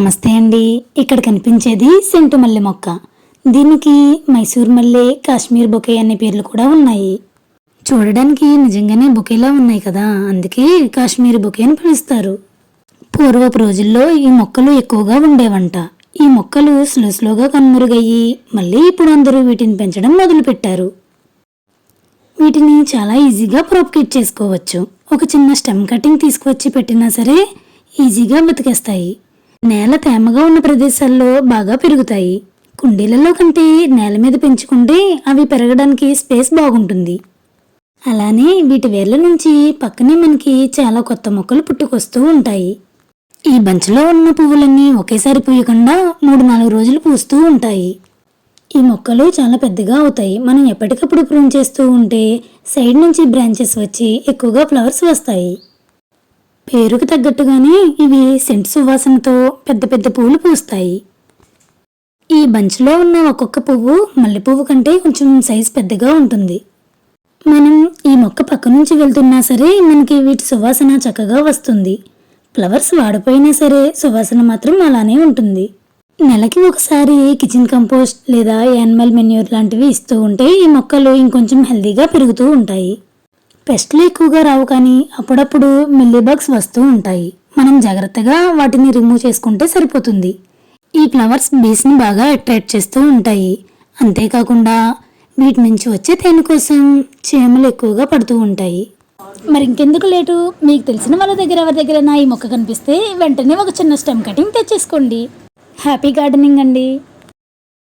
నమస్తే అండి. ఇక్కడ కనిపించేది సెంటు మల్లె మొక్క. దీనికి మైసూర్ మల్లె కాశ్మీర్ బొకే అనే పేర్లు కూడా ఉన్నాయి. చూడడానికి నిజంగానే బొకేలా ఉన్నాయి కదా. అందుకే కాశ్మీర్ బొకే అని పిలుస్తారు. పూర్వపు రోజుల్లో ఈ మొక్కలు ఎక్కువగా ఉండేవంట. ఈ మొక్కలు స్లో స్లోగా కనుమరుగయ్యి మళ్ళీ ఇప్పుడు అందరూ వీటిని పెంచడం మొదలుపెట్టారు. వీటిని చాలా ఈజీగా ప్రొపకేట్ చేసుకోవచ్చు. ఒక చిన్న స్టెమ్ కటింగ్ తీసుకువచ్చి పెట్టినా సరే ఈజీగా బతికేస్తాయి. నేల తేమగా ఉన్న ప్రదేశాల్లో బాగా పెరుగుతాయి. కుండీలలో కంటే నేల మీద పెంచుకుంటే అవి పెరగడానికి స్పేస్ బాగుంటుంది. అలానే వీటి వేర్ల నుంచి పక్కనే మనకి చాలా కొత్త మొక్కలు పుట్టుకొస్తూ ఉంటాయి. ఈ బంచ్లో ఉన్న పువ్వులన్నీ ఒకేసారి పూయకుండా మూడు నాలుగు రోజులు పూస్తూ ఉంటాయి. ఈ మొక్కలు చాలా పెద్దగా అవుతాయి. మనం ఎప్పటికప్పుడు ప్రూన్ చేస్తూ ఉంటే సైడ్ నుంచి బ్రాంచెస్ వచ్చి ఎక్కువగా ఫ్లవర్స్ వస్తాయి. పేరుకు తగ్గట్టుగానే ఇవి సెంట్ సువాసనతో పెద్ద పెద్ద పువ్వులు పూస్తాయి. ఈ బంచ్లో ఉన్న ఒక్కొక్క పువ్వు మల్లె పువ్వు కంటే కొంచెం సైజ్ పెద్దగా ఉంటుంది. మనం ఈ మొక్క పక్క నుంచి వెళ్తున్నా సరే మనకి వీటి సువాసన చక్కగా వస్తుంది. ఫ్లవర్స్ వాడిపోయినా సరే సువాసన మాత్రం అలానే ఉంటుంది. నెలకి ఒకసారి కిచెన్ కంపోస్ట్ లేదా యానిమల్ మెన్యూర్ లాంటివి ఇస్తూ ఉంటే ఈ మొక్కలు ఇంకొంచెం హెల్దీగా పెరుగుతూ ఉంటాయి. పెస్ట్లు ఎక్కువగా రావు కానీ అప్పుడప్పుడు మిల్లీబగ్స్ వస్తూ ఉంటాయి. మనం జాగ్రత్తగా వాటిని రిమూవ్ చేసుకుంటే సరిపోతుంది. ఈ ఫ్లవర్స్ బీస్ని బాగా అట్రాక్ట్ చేస్తూ ఉంటాయి. అంతేకాకుండా వీటి నుంచి వచ్చే తేనె కోసం చీమలు ఎక్కువగా పడుతూ ఉంటాయి. మరి ఇంకెందుకు లేటు? మీకు తెలిసిన వాళ్ళ దగ్గర ఎవరి దగ్గర ఈ మొక్క కనిపిస్తే వెంటనే ఒక చిన్న స్టెమ్ కటింగ్ తెచ్చేసుకోండి. హ్యాపీ గార్డెనింగ్ అండి.